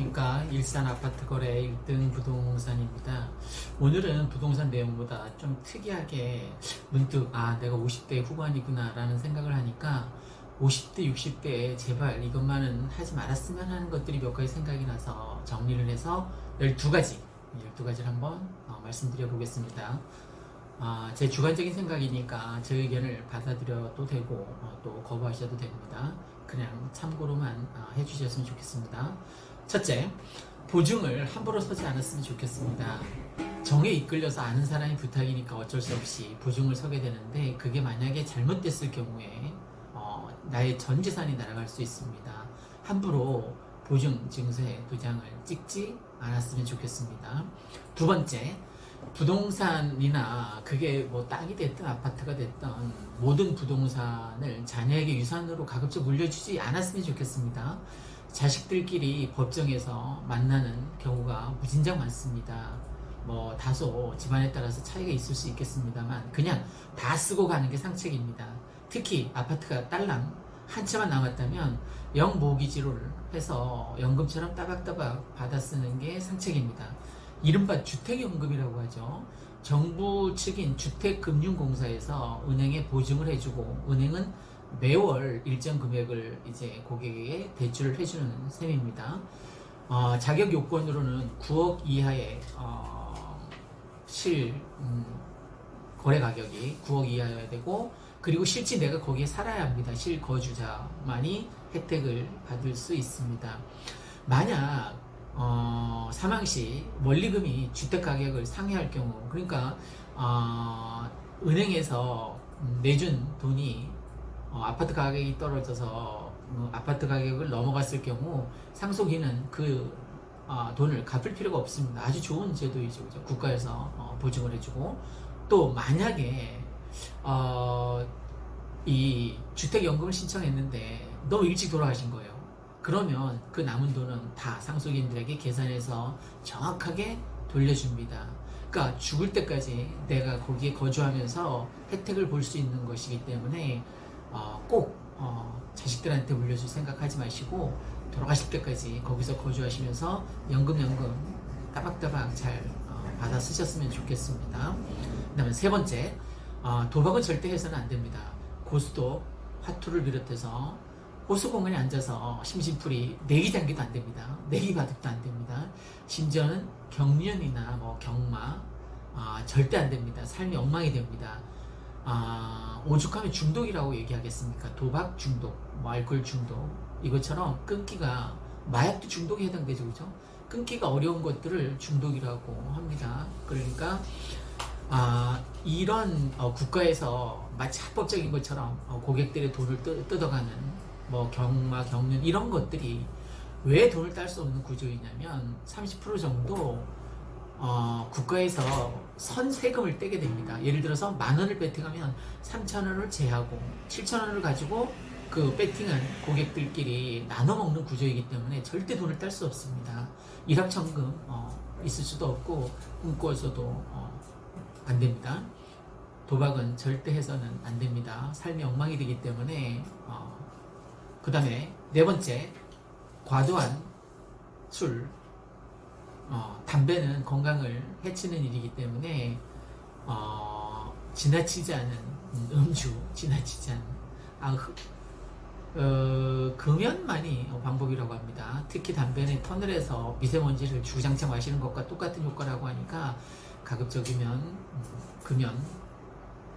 안녕하십니까 일산 아파트 거래 1등 부동산입니다 오늘은 부동산 내용보다 좀 특이하게 문득 아 내가 50대 후반이구나 라는 생각을 하니까 50대 60대에 제발 이것만은 하지 말았으면 하는 것들이 몇 가지 생각이 나서 정리를 해서 12가지 12가지를 한번 어, 말씀드려 보겠습니다 아, 제 주관적인 생각이니까 제 의견을 받아들여도 되고 어, 또 거부하셔도 됩니다. 그냥 참고로만 아, 해주셨으면 좋겠습니다. 첫째, 보증을 함부로 서지 않았으면 좋겠습니다. 정에 이끌려서 아는 사람이 부탁이니까 어쩔 수 없이 보증을 서게 되는데 그게 만약에 잘못됐을 경우에 어, 나의 전 재산이 날아갈 수 있습니다. 함부로 보증 증서에 도장을 찍지 않았으면 좋겠습니다. 두 번째, 부동산이나 그게 뭐 땅이 됐든 아파트가 됐든 모든 부동산을 자녀에게 유산으로 가급적 물려주지 않았으면 좋겠습니다. 자식들끼리 법정에서 만나는 경우가 무진장 많습니다. 뭐 다소 집안에 따라서 차이가 있을 수 있겠습니다만 그냥 다 쓰고 가는 게 상책입니다. 특히 아파트가 딸랑 한 채만 남았다면 영모기지를 해서 연금처럼 따박따박 받아 쓰는 게 상책입니다. 이른바 주택연금이라고 하죠. 정부 측인 주택금융공사에서 은행에 보증을 해주고 은행은 매월 일정 금액을 이제 고객에게 대출을 해주는 셈입니다. 어, 자격 요건으로는 9억 이하의 어, 실 음, 거래 가격이 9억 이하여야 되고 그리고 실제 내가 거기에 살아야 합니다. 실 거주자만이 혜택을 받을 수 있습니다. 만약 어, 사망 시 원리금이 주택 가격을 상회할 경우 그러니까 어, 은행에서 내준 돈이 어, 아파트 가격이 떨어져서 어, 아파트 가격을 넘어갔을 경우 상속인은 그 어, 돈을 갚을 필요가 없습니다. 아주 좋은 제도이죠. 그죠? 국가에서 어, 보증을 해주고 또 만약에 어, 이 주택연금을 신청했는데 너무 일찍 돌아가신 거예요. 그러면 그 남은 돈은 다 상속인들에게 계산해서 정확하게 돌려줍니다. 그러니까 죽을 때까지 내가 거기에 거주하면서 혜택을 볼 수 있는 것이기 때문에 어, 꼭 어, 자식들한테 물려줄 생각하지 마시고 돌아가실 때까지 거기서 거주하시면서 연금 연금 따박따박 잘 어, 받아 쓰셨으면 좋겠습니다. 그 다음에 세 번째 어, 도박은 절대 해서는 안 됩니다. 고스톱, 화투를 비롯해서 호수 공간에 앉아서 심심풀이 내기 장기도 안 됩니다. 내기 바둑도 안 됩니다. 심지어는 경련이나 뭐 경마 아, 절대 안 됩니다. 삶이 엉망이 됩니다. 아, 오죽하면 중독이라고 얘기하겠습니까? 도박 중독, 뭐 알코올 중독 이것처럼 끊기가 마약도 중독에 해당되죠, 그죠? 끊기가 어려운 것들을 중독이라고 합니다. 그러니까 아, 이런 어, 국가에서 마치 합법적인 것처럼 어, 고객들의 돈을 뜯, 뜯어가는 뭐 경마, 경륜 이런 것들이 왜 돈을 딸 수 없는 구조이냐면 30% 정도 어, 국가에서 선세금을 떼게 됩니다. 예를 들어서 만 원을 베팅하면 3천 원을 제하고 7천 원을 가지고 그 베팅한 고객들끼리 나눠 먹는 구조이기 때문에 절대 돈을 딸 수 없습니다. 일확천금 어, 있을 수도 없고 꿈꿔서도 어, 안 됩니다. 도박은 절대 해서는 안 됩니다. 삶이 엉망이 되기 때문에 어, 그 다음에 네 번째 과도한 술 어, 담배는 건강을 해치는 일이기 때문에 어, 지나치지 않은 음, 음주 지나치지 않은 아, 흡- 어, 금연만이 방법이라고 합니다. 특히 담배는 터널에서 미세먼지를 주장창 마시는 것과 똑같은 효과라고 하니까 가급적이면 음, 금연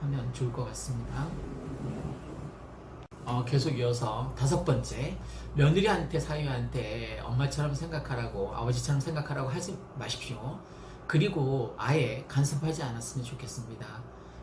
하면 좋을 것 같습니다. 어, 계속 이어서 다섯 번째 며느리한테 사위한테 엄마처럼 생각하라고 아버지처럼 생각하라고 하지 마십시오. 그리고 아예 간섭하지 않았으면 좋겠습니다.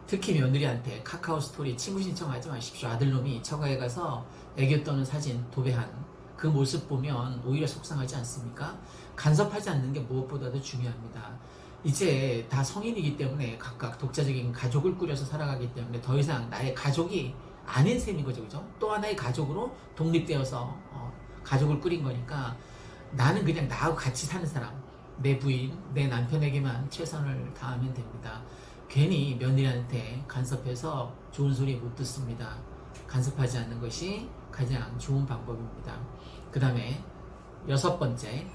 특히 며느리한테 카카오 스토리 친구 신청하지 마십시오. 아들놈이 처가에 가서 애교 떠는 사진 도배한 그 모습 보면 오히려 속상하지 않습니까? 간섭하지 않는 게 무엇보다도 중요합니다. 이제 다 성인이기 때문에 각각 독자적인 가족을 꾸려서 살아가기 때문에 더 이상 나의 가족이 아닌 셈인 거죠, 그죠? 또 하나의 가족으로 독립되어서 어, 가족을 꾸린 거니까 나는 그냥 나하고 같이 사는 사람, 내 부인, 내 남편에게만 최선을 다하면 됩니다. 괜히 며느리한테 간섭해서 좋은 소리 못 듣습니다. 간섭하지 않는 것이 가장 좋은 방법입니다. 그 다음에 여섯 번째,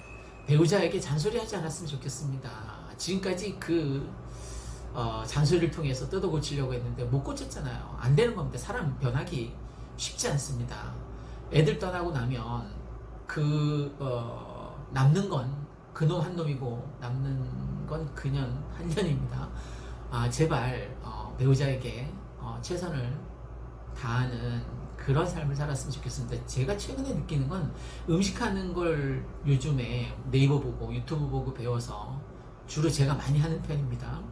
배우자에게 잔소리하지 않았으면 좋겠습니다. 지금까지 그 어, 잔소리를 통해서 뜯어 고치려고 했는데 못 고쳤잖아요. 안 되는 겁니다. 사람 변하기 쉽지 않습니다. 애들 떠나고 나면 그 어, 남는 건 그놈 한 놈이고 남는 건 그년 한 년입니다. 아 제발 어, 배우자에게 어, 최선을 다하는 그런 삶을 살았으면 좋겠습니다. 제가 최근에 느끼는 건 음식하는 걸 요즘에 네이버 보고 유튜브 보고 배워서 주로 제가 많이 하는 편입니다.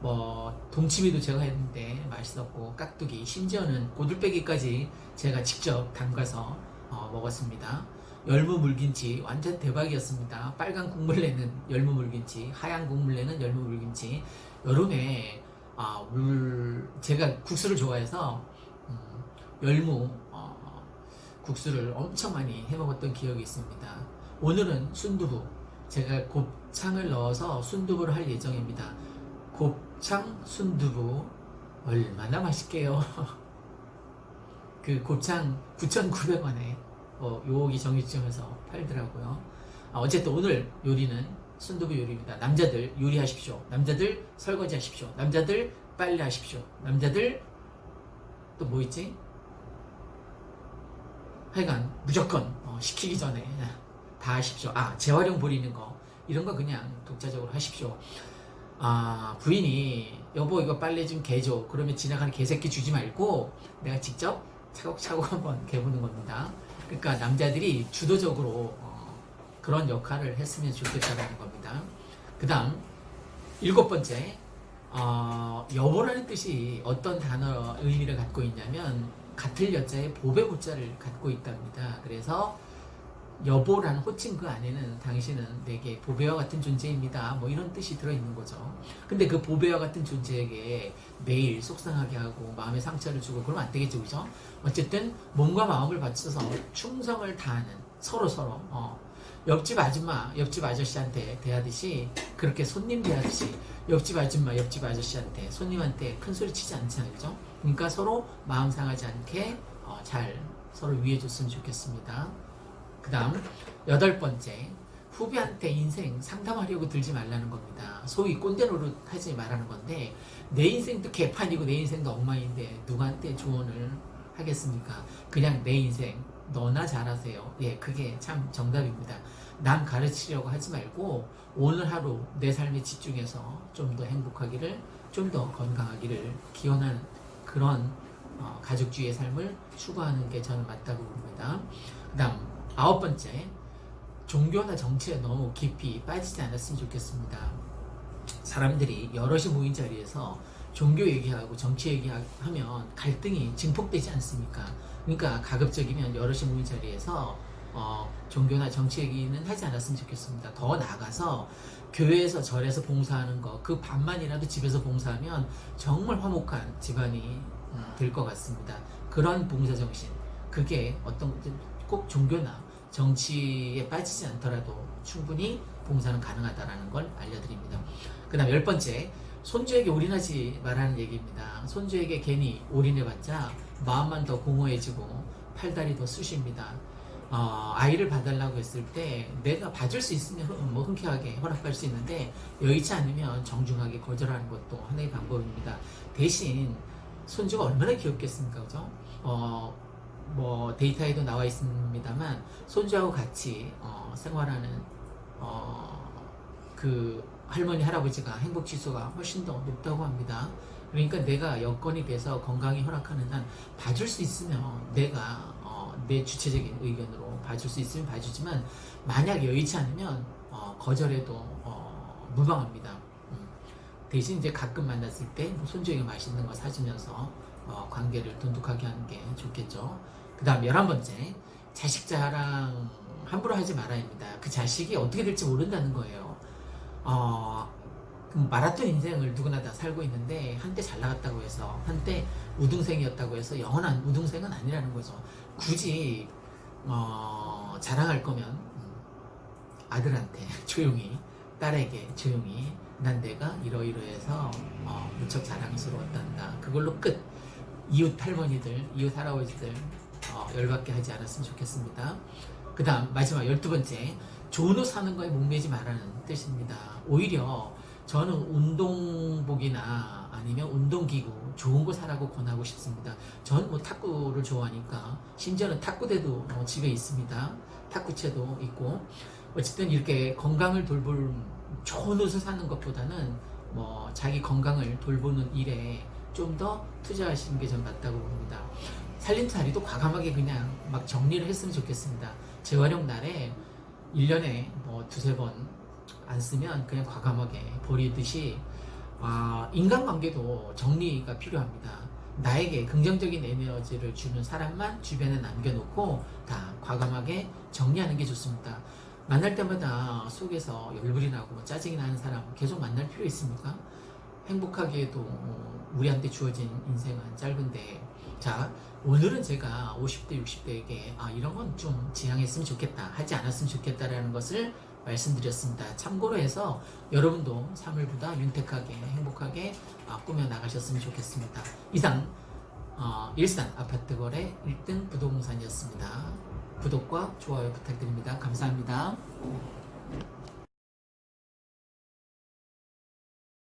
뭐 동치미도 제가 했는데 맛있었고 깍두기 심지어는 고들빼기까지 제가 직접 담가서 어, 먹었습니다. 열무 물김치 완전 대박이었습니다. 빨간 국물 내는 열무 물김치, 하얀 국물 내는 열무 물김치. 여름에 아, 물 제가 국수를 좋아해서 음, 열무 어, 국수를 엄청 많이 해 먹었던 기억이 있습니다. 오늘은 순두부 제가 곱창을 넣어서 순두부를 할 예정입니다. 곱창 순두부 얼마나 맛있게요. 그 곱창 9,900원에 어, 요기 정육점에서 팔더라고요. 아, 어쨌든 오늘 요리는 순두부 요리입니다. 남자들 요리하십시오. 남자들 설거지 하십시오. 남자들 빨래 하십시오. 남자들 또 뭐 있지? 하여간 무조건 어, 시키기 전에 다 하십시오. 아 재활용 버리는 거 이런 거 그냥 독자적으로 하십시오. 아 부인이 여보 이거 빨래 좀 개줘. 그러면 지나가는 개새끼 주지 말고 내가 직접 차곡차곡 한번 개보는 겁니다. 그러니까 남자들이 주도적으로 어, 그런 역할을 했으면 좋겠다는 겁니다. 그 다음 일곱 번째 어, 여보라는 뜻이 어떤 단어 의미를 갖고 있냐면 같을 여자의 보배 보자를 갖고 있답니다. 그래서 여보라는 호칭 그 안에는 당신은 내게 보배와 같은 존재입니다. 뭐 이런 뜻이 들어있는 거죠. 근데 그 보배와 같은 존재에게 매일 속상하게 하고 마음에 상처를 주고 그러면 안 되겠죠. 그죠? 어쨌든 몸과 마음을 바쳐서 충성을 다하는 서로 서로 어, 옆집 아줌마, 옆집 아저씨한테 대하듯이 그렇게 손님 대하듯이 옆집 아줌마, 옆집 아저씨한테 손님한테 큰 소리 치지 않잖아요. 그죠? 그러니까 서로 마음 상하지 않게 어, 잘 서로 위해 줬으면 좋겠습니다. 그 다음 여덟 번째 후배한테 인생 상담하려고 들지 말라는 겁니다. 소위 꼰대 노릇 하지 말라는 건데 내 인생도 개판이고 내 인생도 엉망인데 누구한테 조언을 하겠습니까? 그냥 내 인생 너나 잘하세요. 예, 그게 참 정답입니다. 남 가르치려고 하지 말고 오늘 하루 내 삶에 집중해서 좀 더 행복하기를 좀 더 건강하기를 기원하는 그런 어, 가족주의의 삶을 추구하는 게 저는 맞다고 봅니다. 그 다음 아홉 번째 종교나 정치에 너무 깊이 빠지지 않았으면 좋겠습니다. 사람들이 여럿이 모인 자리에서 종교 얘기하고 정치 얘기하면 갈등이 증폭되지 않습니까? 그러니까 가급적이면 여럿이 모인 자리에서 어, 종교나 정치 얘기는 하지 않았으면 좋겠습니다. 더 나아가서 교회에서 절에서 봉사하는 거 그 반만이라도 집에서 봉사하면 정말 화목한 집안이 될 것 같습니다. 그런 봉사 정신 그게 어떤 꼭 종교나 정치에 빠지지 않더라도 충분히 봉사는 가능하다라는 걸 알려드립니다. 그 다음 열 번째 손주에게 올인하지 말라는 얘기입니다. 손주에게 괜히 올인해봤자 마음만 더 공허해지고 팔다리 더 쑤십니다. 어, 아이를 봐달라고 했을 때 내가 봐줄 수 있으면 흔- 뭐 흔쾌하게 허락할 수 있는데 여의치 않으면 정중하게 거절하는 것도 하나의 방법입니다. 대신 손주가 얼마나 귀엽겠습니까, 그죠? 어, 뭐 데이터에도 나와 있습니다만 손주하고 같이 어, 생활하는 어, 그 할머니 할아버지가 행복 지수가 훨씬 더 높다고 합니다. 그러니까 내가 여건이 돼서 건강이 허락하는 한 봐줄 수 있으면 내가 어, 내 주체적인 의견으로 봐줄 수 있으면 봐주지만 만약 여의치 않으면 어, 거절해도 어, 무방합니다. 음. 대신 이제 가끔 만났을 때뭐 손주에게 맛있는 거 사주면서 어, 관계를 돈독하게 하는 게 좋겠죠. 그 다음 열한 번째 자식 자랑 함부로 하지 말아야입니다. 그 자식이 어떻게 될지 모른다는 거예요. 어, 그 마라톤 인생을 누구나 다 살고 있는데 한때 잘 나갔다고 해서 한때 우등생이었다고 해서 영원한 우등생은 아니라는 거죠. 굳이 어, 자랑할 거면 음, 아들한테 조용히 딸에게 조용히 난 내가 이러이러해서 어, 무척 자랑스러웠단다. 그걸로 끝. 이웃 할머니들, 이웃 할아버지들 어, 열받게 하지 않았으면 좋겠습니다. 그 다음 마지막 열두 번째 옷 사는 거에 목매지 말라는 뜻입니다. 오히려 저는 운동복이나 아니면 운동기구 좋은 거 사라고 권하고 싶습니다. 저는 뭐 탁구를 좋아하니까 심지어는 탁구대도 어, 집에 있습니다. 탁구채도 있고 어쨌든 이렇게 건강을 돌볼 좋은 옷을 사는 것보다는 뭐 자기 건강을 돌보는 일에 좀 더 투자하시는 게 전 맞다고 봅니다. 살림살이도 과감하게 그냥 막 정리를 했으면 좋겠습니다. 재활용 날에 1년에 뭐 두세 번 안 쓰면 그냥 과감하게 버리듯이 아, 인간관계도 정리가 필요합니다. 나에게 긍정적인 에너지를 주는 사람만 주변에 남겨놓고 다 과감하게 정리하는 게 좋습니다. 만날 때마다 속에서 열불이 나고 뭐 짜증이 나는 사람 계속 만날 필요 있습니까? 행복하게도 어, 우리한테 주어진 인생은 짧은데 자 오늘은 제가 50대 60대에게 아 이런 건 좀 지양했으면 좋겠다 하지 않았으면 좋겠다라는 것을 말씀드렸습니다. 참고로 해서 여러분도 삶을 보다 윤택하게 행복하게 아, 꾸며 나가셨으면 좋겠습니다. 이상 어, 일산 아파트 거래 1등 부동산이었습니다. 구독과 좋아요 부탁드립니다. 감사합니다.